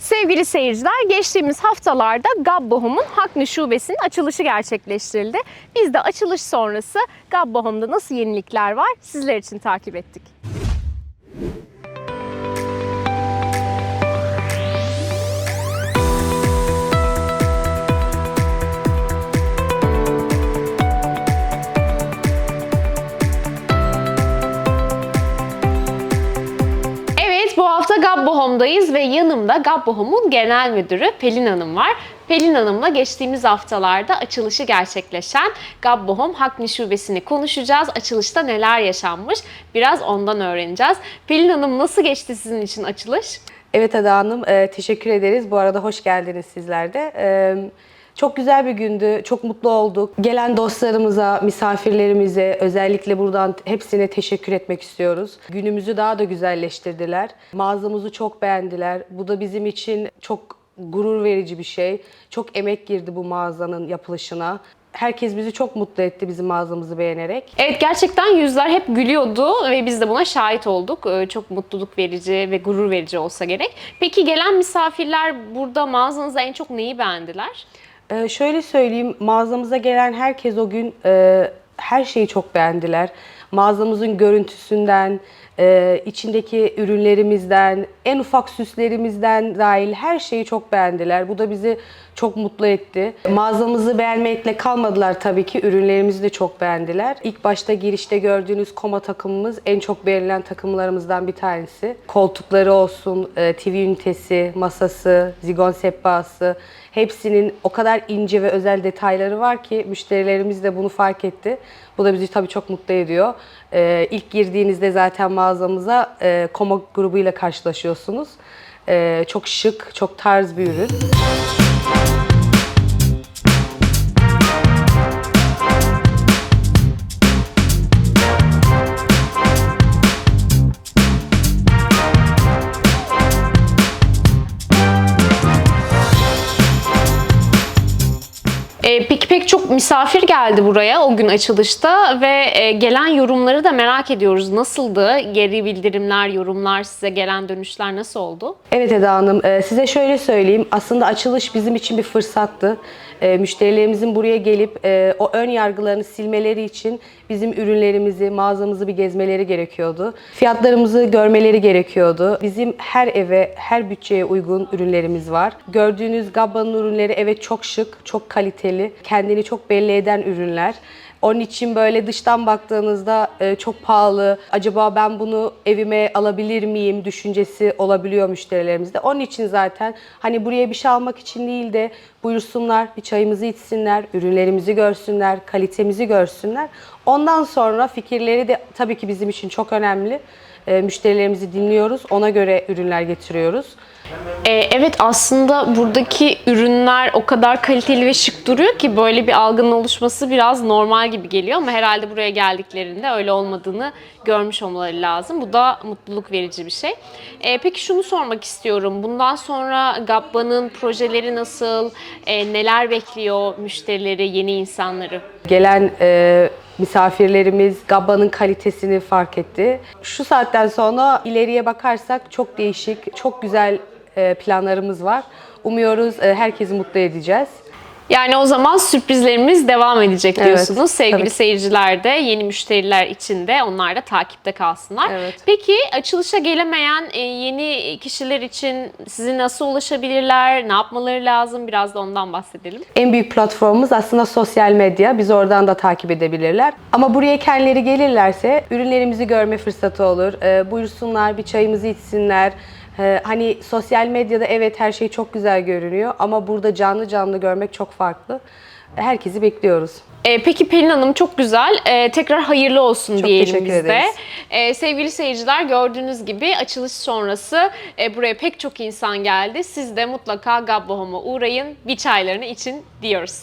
Sevgili seyirciler, geçtiğimiz haftalarda Gabbohum'un Hakni Şubesi'nin açılışı gerçekleştirildi. Biz de açılış sonrası Gabbohum'da nasıl yenilikler var sizler için takip ettik. Hafta Gabbohom'dayız ve yanımda Gabbohom'un genel müdürü Pelin Hanım var. Pelin Hanım'la geçtiğimiz haftalarda açılışı gerçekleşen Gabbohom Hakni Şubesi'ni konuşacağız. Açılışta neler yaşanmış biraz ondan öğreneceğiz. Pelin Hanım nasıl geçti sizin için açılış? Evet Ada Hanım, e, teşekkür ederiz. Bu arada hoş geldiniz sizler de. Çok güzel bir gündü, çok mutlu olduk. Gelen dostlarımıza, misafirlerimize, özellikle buradan hepsine teşekkür etmek istiyoruz. Günümüzü daha da güzelleştirdiler. Mağazamızı çok beğendiler. Bu da bizim için çok gurur verici bir şey. Çok emek girdi bu mağazanın yapılışına. Herkes bizi çok mutlu etti bizim mağazamızı beğenerek. Evet gerçekten yüzler hep gülüyordu ve biz de buna şahit olduk. Ee, Çok mutluluk verici ve gurur verici olsa gerek. Peki gelen misafirler burada mağazanızda en çok neyi beğendiler? Ee, şöyle söyleyeyim, mağazamıza gelen herkes o gün e, her şeyi çok beğendiler. Mağazamızın görüntüsünden, e, içindeki ürünlerimizden, en ufak süslerimizden dahil her şeyi çok beğendiler. Bu da bizi çok mutlu etti. Mağazamızı beğenmekle kalmadılar tabii ki. Ürünlerimizi de çok beğendiler. İlk başta girişte gördüğünüz koma takımımız en çok beğenilen takımlarımızdan bir tanesi. Koltukları olsun, e, TV ünitesi, masası, zigon sehpası hepsinin o kadar ince ve özel detayları var ki müşterilerimiz de bunu fark etti. Bu da bizi tabii çok mutlu ediyor. E, ilk girdiğinizde zaten mağazamıza e, koma grubuyla karşılaşıyorsunuz. E, çok şık, çok tarz bir ürün. Ee, peki pek çok misafir geldi buraya o gün açılışta ve e, gelen yorumları da merak ediyoruz. Nasıldı? Geri bildirimler, yorumlar, size gelen dönüşler nasıl oldu? Evet Eda Hanım, e, size şöyle söyleyeyim. Aslında açılış bizim için bir fırsattı. E, Müşterilerimizin buraya gelip e, o ön yargılarını silmeleri için bizim ürünlerimizi, mağazamızı bir gezmeleri gerekiyordu. Fiyatlarımızı görmeleri gerekiyordu. Bizim her eve, her bütçeye uygun ürünlerimiz var. Gördüğünüz Gabba'nın ürünleri evet çok şık, çok kaliteli, kendini çok belli eden ürünler. Onun için böyle dıştan baktığınızda e, çok pahalı, acaba ben bunu evime alabilir miyim düşüncesi olabiliyor müşterilerimizde. Onun için zaten hani buraya bir şey almak için değil de buyursunlar, bir çayımızı içsinler, ürünlerimizi görsünler, kalitemizi görsünler. Ondan sonra fikirleri de tabii ki bizim için çok önemli. E, müşterilerimizi dinliyoruz, ona göre ürünler getiriyoruz. Ee, evet aslında buradaki ürünler o kadar kaliteli ve şık duruyor ki böyle bir algının oluşması biraz normal gibi geliyor ama herhalde buraya geldiklerinde öyle olmadığını görmüş olmaları lazım. Bu da mutluluk verici bir şey. Ee, peki şunu sormak istiyorum. Bundan sonra Gabba'nın projeleri nasıl? Ee, neler bekliyor müşterileri, yeni insanları? Gelen e, misafirlerimiz Gabba'nın kalitesini fark etti. Şu saatten sonra ileriye bakarsak çok değişik, çok güzel e, planlarımız var. Umuyoruz e, herkesi mutlu edeceğiz. Yani o zaman sürprizlerimiz devam edecek Evet, diyorsunuz. Sevgili tabii seyirciler de, yeni müşteriler için de onlar da takipte kalsınlar. Evet. Peki açılışa gelemeyen e, yeni kişiler için sizi nasıl ulaşabilirler? Ne yapmaları lazım? Biraz da ondan bahsedelim. En büyük platformumuz aslında sosyal medya. Biz oradan da takip edebilirler. Ama buraya kendileri gelirlerse ürünlerimizi görme fırsatı olur. E, buyursunlar, bir çayımızı içsinler. E, hani sosyal medyada evet her şey çok güzel görünüyor ama burada canlı canlı görmek çok farklı. Herkesi bekliyoruz. E, peki Pelin Hanım çok güzel. E, tekrar hayırlı olsun Çok diyelim teşekkür biz de. E, sevgili seyirciler gördüğünüz gibi açılış sonrası e, buraya pek çok insan geldi. Siz de mutlaka Gabbohom'a uğrayın, bir çaylarını için diyoruz.